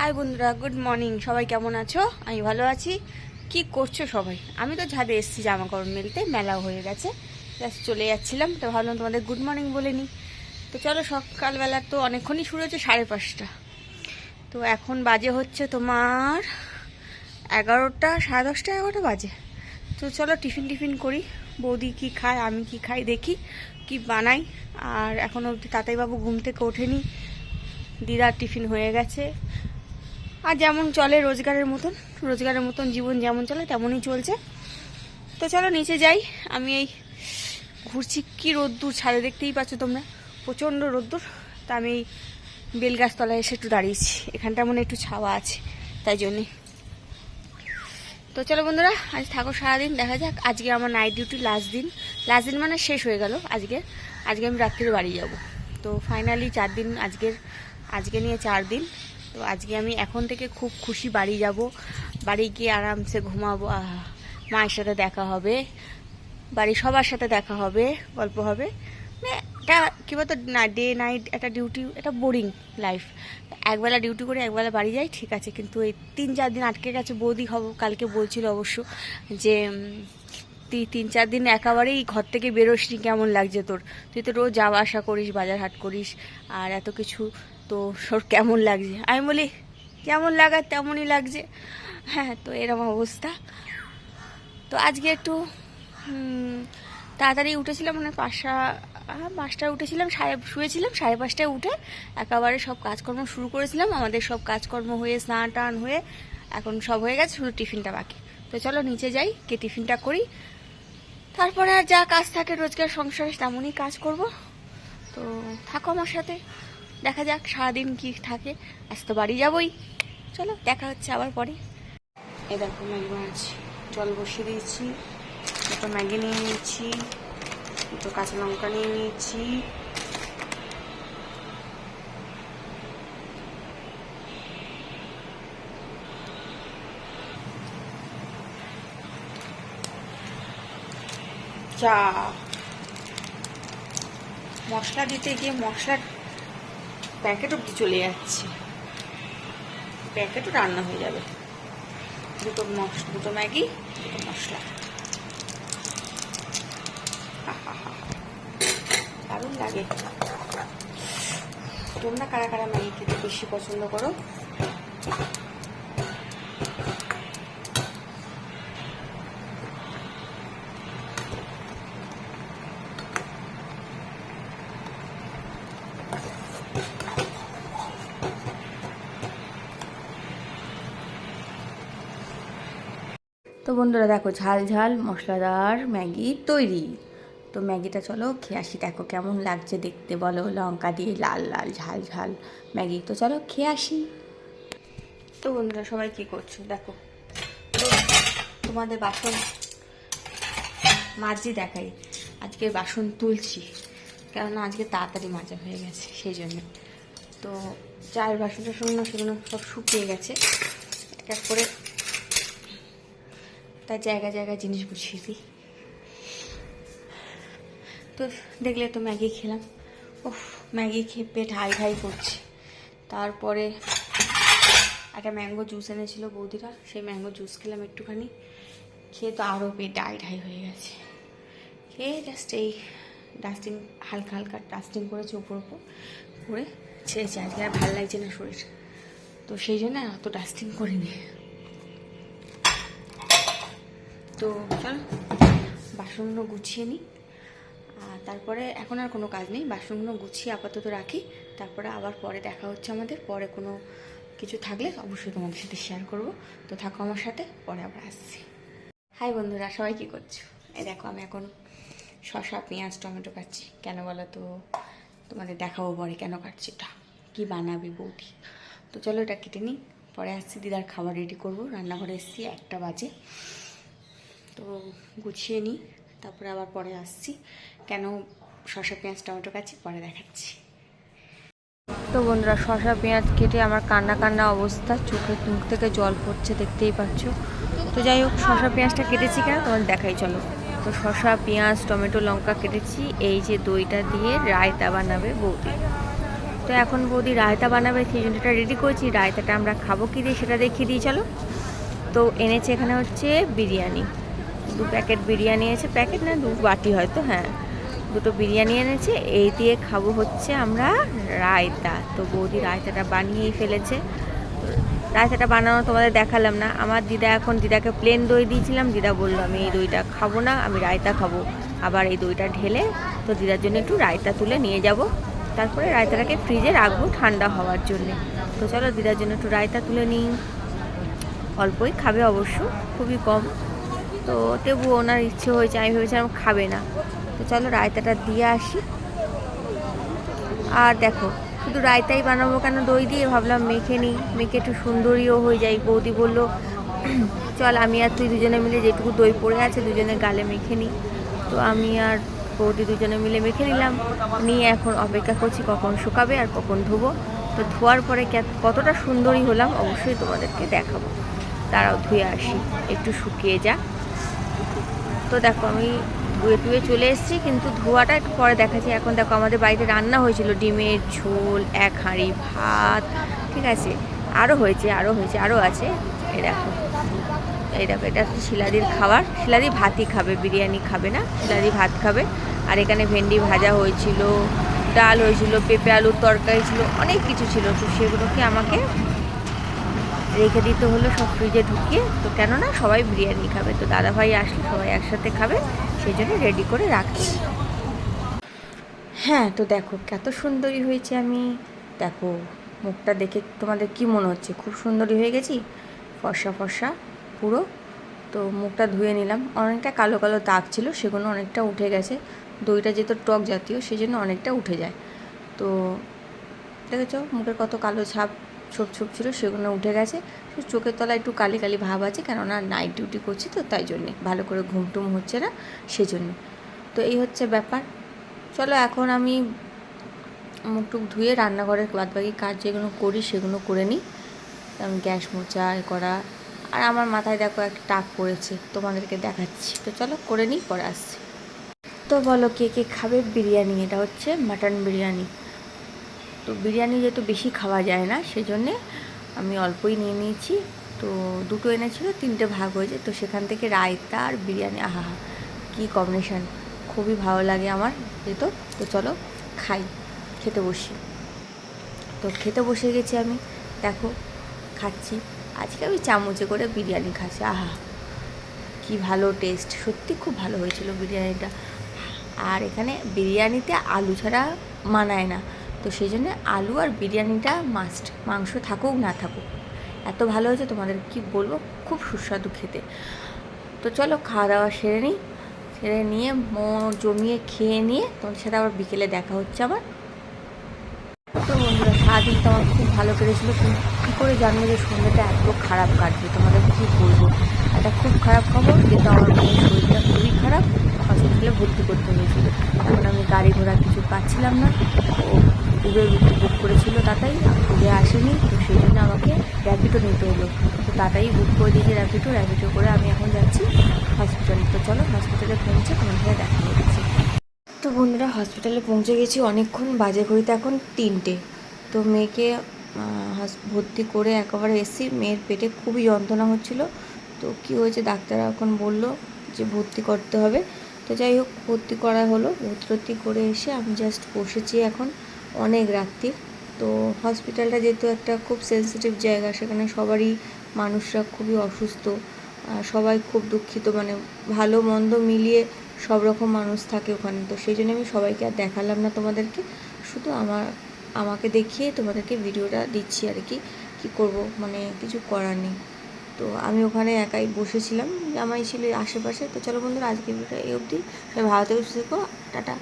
High বন্ধুরা, good morning. সবাই কেমন আছো? আমি ভালো আছি। কি করছ সবাই? আমি তো ছাদে এসেছি জামা কাপড় মেলতে। মেলা হয়ে গেছে। জাস্ট চলে যাচ্ছিলাম, তো ভাবলাম তোমাদের গুড মর্নিং বলে নিই। তো চলো, সকালবেলা তো অনেকক্ষণই শুরু হচ্ছে সাড়ে পাঁচটা। তো এখন বাজে হচ্ছে তোমার এগারোটা, সাড়ে দশটা, এগারোটা বাজে। তো চলো, টিফিন টিফিন করি। বৌদি কি খায়, আমি কি খাই, দেখি কি বানাই। আর এখন অবধি তাতাইবাবু ঘুম থেকে ওঠেনি। দিদার টিফিন হয়ে গেছে। আর যেমন চলে রোজগারের মতন রোজগারের মতন জীবন যেমন চলে, তেমনই চলছে। তো চলো নিচে যাই। আমি এই ঘুরছি কি রোদ্দুর, ছাদে দেখতেই পাচ্ছ তোমরা। প্রচণ্ড রোদ্দুর। তা আমি এই বেলগাছতলায় এসে একটু দাঁড়িয়েছি। এখানটা মনে একটু ছাওয়া আছে, তাই জন্যে। তো চলো বন্ধুরা, আজ থাকো সারাদিন, দেখা যাক। আজকে আমার নাইট ডিউটি লাস্ট দিন। লাস্ট দিন মানে শেষ হয়ে গেল আজকে। আজকে আমি রাত্রিরে বাড়ি যাব। তো ফাইনালি চার দিন, আজকের, আজকে নিয়ে চার দিন। তো আজকে আমি এখন থেকে খুব খুশি বাড়ি যাব। বাড়ি গিয়ে আরামসে ঘুমাবো। মায়ের সাথে দেখা হবে। বাড়ির সবার সাথে দেখা হবে। গল্প হবে। মানে এটা কী বলতো, না ডে নাইট একটা ডিউটি একটা বোরিং লাইফ একবেলা ডিউটি করে একবেলা বাড়ি যাই, ঠিক আছে। কিন্তু এই তিন, চার দিন আটকে গেছে। বৌদি হব কালকে বলছিল অবশ্য যে তুই তিন, চার দিন একেবারেই ঘর থেকে বেরোসনি, কেমন লাগছে তোর? তুই তো রোজ যাওয়া আসা করিস বাজার হাট করিস, আর এত কিছু তো তোর কেমন লাগছে? আমি বলি যেমন লাগার তেমনই লাগছে। হ্যাঁ তো এরকম অবস্থা। তো আজকে একটু তাড়াতাড়ি উঠেছিলাম মানে পাঁচটা পাঁচটায় উঠেছিলাম, সাড়ে, শুয়েছিলাম, সাড়ে পাঁচটায় উঠে একেবারে সব কাজকর্ম শুরু করেছিলাম। আমাদের সব কাজকর্ম হয়ে, স্নান টান হয়ে এখন সব হয়ে গেছে, শুধু টিফিনটা বাকি। তো চলো নিচে যাই কে টিফিনটা করি। তারপরে আর যা কাজ থাকে, রোজগার, সংসারে, তেমনই কাজ করব। তো থাকো আমার সাথে। দেখা যাক, সারাদিন কি থাকে। আজ তো বাড়ি যাবই। চলো, দেখা হচ্ছে আবার পরে। এ দেখো, ম্যাগি বানাচ্ছি জল বসিয়ে দিয়েছি, দুটো ম্যাগি নিয়ে নিয়েছি, দুটো কাঁচা লঙ্কা নিয়ে নিয়েছি। চা। মশলা দিতে গিয়ে মশলার প্যাকেট অব্দি চলে যাচ্ছে? প্যাকেটও রান্না হয়ে যাবে। দুটো মশ, দুটো ম্যাগি, দুটো মশলা। দারুণ লাগে। তোমরা কারা কারা ম্যাগি খেতে বেশি পছন্দ করো? তো বন্ধুরা দেখো, ঝাল ঝাল, মশলাদার ম্যাগি তৈরি। তো ম্যাগিটা চলো খেয়ে আসি। দেখো কেমন লাগছে দেখতে, বলো। লঙ্কা দিয়ে লাল লাল ঝাল ঝাল ম্যাগি। তো চলো খেয়ে আসি। তো বন্ধুরা সবাই কি করছ? দেখো, তোমাদের বাসন মাঝি দেখাই। আজকে বাসন তুলছি। কেননা আজকে তাড়াতাড়ি মাজা হয়ে গেছে, সেই জন্য। তো চায়ের বাসন টাসন না সেগুলো সব শুকিয়ে গেছে। এক এক করে তার জায়গা জায়গায় জিনিস গুছিয়ে দিই। তো দেখলে তো ম্যাগি খেলাম। ওফ ম্যাগি খেয়ে পেট হাই হাই করছে। তারপরে একটা ম্যাঙ্গো জুস এনেছিল বৌদিরা, সেই ম্যাঙ্গো জুস খেলাম একটুখানি। খেয়ে তো আরও পেট ডাই ঢাই হয়ে গেছে। খেয়ে জাস্ট এই ডাস্টিং হালকা হালকা ডাস্টিং করেছে উপর উপর করে ছেড়েছে আজকে আর ভালো লাগছে না শরীর। তো সেই জন্য অত ডাস্টিং করিনি। তো চল, বাসনগুলো গুছিয়ে নিই। আর তারপরে এখন আর কোনো কাজ নেই, বাসনগুলো গুছিয়ে আপাতত রাখি। তারপরে আবার পরে দেখা হচ্ছে আমাদের, পরে কোনো কিছু থাকলে অবশ্যই তোমাদের সাথে শেয়ার করব। তো থাকো আমার সাথে, পরে আবার আসছি। হাই বন্ধুরা, সবাই কী করছ? এই দেখো আমি এখন শসা, পেঁয়াজ, টমেটো কাটছি। কেন বলো তো? তোমাদের দেখাবো পরে কেন কাটছি ওটা কী বানাবে বৌদি? তো চলো এটা কেটে নিই। পরে আসছি, দিদার খাবার রেডি করব। রান্নাঘরে এসছি, একটা বাজে। তো গুছিয়ে নিই। তারপরে আবার পরে আসছি। কেন শসা, পেঁয়াজ, টমেটো কাছি পরে দেখাচ্ছি। তো বন্ধুরা, শসা, পেঁয়াজ কেটে আমার কান্না কান্না অবস্থা। চোখের মুখ থেকে জল পড়ছে, দেখতেই পাচ্ছ। তো যাই হোক, শসা, পেঁয়াজটা কেটেছি কেন, তোমাদের দেখাই, চলো। তো শসা, পেঁয়াজ, টমেটো, লঙ্কা কেটেছি। এই যে দইটা দিয়ে রায়তা বানাবে বৌদি। তো এখন বৌদি রায়তা বানাবে, সেই জন্য এটা রেডি করছি। রায়তাটা আমরা খাব কি দিয়ে সেটা দেখিয়ে দিই, চলো। তো এনেছে এখানে হচ্ছে বিরিয়ানি। দু প্যাকেট বিরিয়ানি আছে প্যাকেট না, দু বাটি হয়তো হ্যাঁ। দুটো বিরিয়ানি এনেছে। এই দিয়ে খাব হচ্ছে আমরা রায়তা। তো বৌদি রায়তাটা বানিয়েই ফেলেছে। রায়তাটা বানানো তোমাদের দেখালাম না। আমার দিদা এখন দিদাকে প্লেন দই দিয়েছিলাম, দিদা বলল, আমি এই দইটা খাব না, আমি রায়তা খাব। আবার এই দইটা ঢেলে তো দিদার জন্য একটু রায়তা তুলে নিয়ে যাব। তারপরে রায়তাটাকে ফ্রিজে রাখব ঠান্ডা হওয়ার জন্যে। তো চলো, দিদার জন্য একটু রায়তা তুলে নিই। অল্পই খাবে অবশ্য, খুবই কম। তো তবু ওনার ইচ্ছে হয়েছে, আমি ভেবেছিলাম খাবে না। তো চলো, রায়তাটা দিয়ে আসি। আর দেখো শুধু রায়তাই বানাবো কেন? দই দিয়ে ভাবলাম মেখে নিই। মেখে একটু সুন্দরীও হয়ে যায়। বৌদি বলল, চল আমি আর তুই দুজনে মিলে যেটুকু দই পড়ে আছে দুজনে গালে মেখে নিই। তো আমি আর বৌদি দুজনে মিলে মেখে নিলাম। নিয়ে এখন অপেক্ষা করছি কখন শুকাবে আর কখন ধোবো। তো ধোয়ার পরে কতটা সুন্দরী হলাম অবশ্যই তোমাদেরকে দেখাবো। তারাও ধুয়ে আসি। একটু শুকিয়ে যা তো দেখো আমি ধুয়ে টুয়ে চলে এসেছি, কিন্তু ধোয়াটা একটু পরে দেখাচ্ছি। এখন দেখো আমাদের বাড়িতে রান্না হয়েছিল ডিমের ঝোল, এক হাঁড়ি ভাত, ঠিক আছে? আরও হয়েছে আরও হয়েছে আরও আছে। এই দেখো এই দেখো, এটা হচ্ছে শিলাদির খাবার। শিলাদি ভাতই খাবে, বিরিয়ানি খাবে না, শিলাদি ভাত খাবে। আর এখানে ভেন্ডি ভাজা হয়েছিল, ডাল হয়েছিল, পেঁপে আলুর তরকারি ছিল, অনেক কিছু ছিল। তো সেগুলোকে আমাকে রেখে দিতে হলো সব ফ্রিজে ঢুকিয়ে। তো কেননা সবাই বিরিয়ানি খাবে, তো দাদাভাই আসলে সবাই একসাথে খাবে। সেই জন্য রেডি করে রাখছি। হ্যাঁ তো দেখো, কত সুন্দরী হয়েছে আমি। দেখো, মুখটা দেখে তোমাদের কি মনে হচ্ছে? খুব সুন্দরী হয়ে গেছি? ফর্সা ফর্সা, পুরো। তো মুখটা ধুয়ে নিলাম। অনেকটা কালো কালো দাগ ছিল, সেগুলো অনেকটা উঠে গেছে। দইটা যেহেতু টক জাতীয় সেই জন্য অনেকটা উঠে যায়। তো দেখেছ, মুখের কত কালো ছাপ ছোপ ছোপ ছিল, সেগুলো উঠে গেছে। চোখের তলায় একটু কালি কালি ভাব আছে, কেননা নাইট ডিউটি করছি তো, তাই জন্যে। ভালো করে ঘুম টুম হচ্ছে না, সেজন্য। তো এই হচ্ছে ব্যাপার। চলো এখন আমি মুখ টুক ধুয়ে রান্নাঘরের বাদ বাকি কাজ যেগুলো করি সেগুলো করে নিই। গ্যাস মোচা করা, আর আমার মাথায় দেখো একটা টাক পড়েছে, তোমাদেরকে দেখাচ্ছি। তো চলো করে নিই, পরে আসছি। তো বলো, কে কে খাবে বিরিয়ানি? এটা হচ্ছে মাটন বিরিয়ানি। তো বিরিয়ানি যেহেতু বেশি খাওয়া যায় না সেই জন্যে আমি অল্পই নিয়ে নিয়েছি। তো দুটো এনেছিল, তিনটে ভাগ হয়েছে। তো সেখান থেকে রায়তা আর বিরিয়ানি, আহা কী কম্বিনেশান খুবই ভালো লাগে আমার যেত তো। চলো খাই, খেতে বসি। তো খেতে বসে গেছি আমি, দেখো, খাচ্ছি। আজকে আমি চামচে করে বিরিয়ানি খাচ্ছি, আহা কি ভালো টেস্ট সত্যি খুব ভালো হয়েছিল বিরিয়ানিটা। আর এখানে বিরিয়ানিতে আলু ছাড়া মানায় না। তো সেই জন্য আলু আর বিরিয়ানিটা মাস্ট মাংস থাকুক না থাকুক। এত ভালো হয়েছে তোমাদের কি বলব? খুব সুস্বাদু খেতে। তো চলো খাওয়া দাওয়া সেরে নিই। সেরে নিয়ে মো জমিয়ে খেয়ে নিয়ে তোমাদের সাথে আবার বিকেলে দেখা হচ্ছে আবার। তো বন্ধুরা, সারাদিন তো আমার খুব ভালো কেটেছিল। কী করে জানব যে সন্ধ্যাটা এত খারাপ কাটবে? তোমাদের কী বলব? একটা খুব খারাপ খবর, যেটা আমার মেয়ের শরীরটা খুবই খারাপ। হসপিটালে ভর্তি করতে হয়েছিল। এখন আমি গাড়ি ঘোড়া কিছু পাচ্ছিলাম না। ও উবের বুক করেছিল তাতাই উবে আসেনি, তো সেই জন্য আমাকে র্যাপিডো নিতে হলো। তো তাতাই বুক করে দিয়েছে র্যাপিডো র্যাপিডো করে আমি এখন যাচ্ছি হসপিটালে তো চলো হসপিটালে পৌঁছে তোমার সাথে দেখা হচ্ছে তো বন্ধুরা হসপিটালে পৌঁছে গেছি অনেকক্ষণ, বাজে ঘড়িতে এখন তিনটে। তো মেয়েকে ভর্তি করে একেবারে এসেছি। মেয়ের পেটে খুবই যন্ত্রণা হচ্ছিল। তো কি হয়েছে ডাক্তার এখন বলল যে ভর্তি করতে হবে। তো যাই হোক, ভর্তি করা হলো। ভর্তি করে এসে আমি জাস্ট বসেছি এখন। অনেক রাত্রি। তো হসপিটালটা যেহেতু একটা খুব সেন্সিটিভ জায়গা, সেখানে সবারই মানুষরা খুবই অসুস্থ। সবাই খুব দুঃখিত মানে ভালো মন্দ মিলিয়ে সব রকম মানুষ থাকে ওখানে। তো সেই জন্য আমি সবাইকে আর দেখালাম না তোমাদেরকে। শুধু আমার, আমাকে দেখিয়ে তোমাদেরকে ভিডিওটা দিচ্ছি আর কি, কী করব মানে কিছু করার নেই। তো আমি ওখানে একাই বসেছিলাম, জামাই ছিল আশেপাশে। তো চলো বন্ধুরা আজকে ভিডিওটা এই অবধি। ভালো থেকে, সুস্থ টাটা।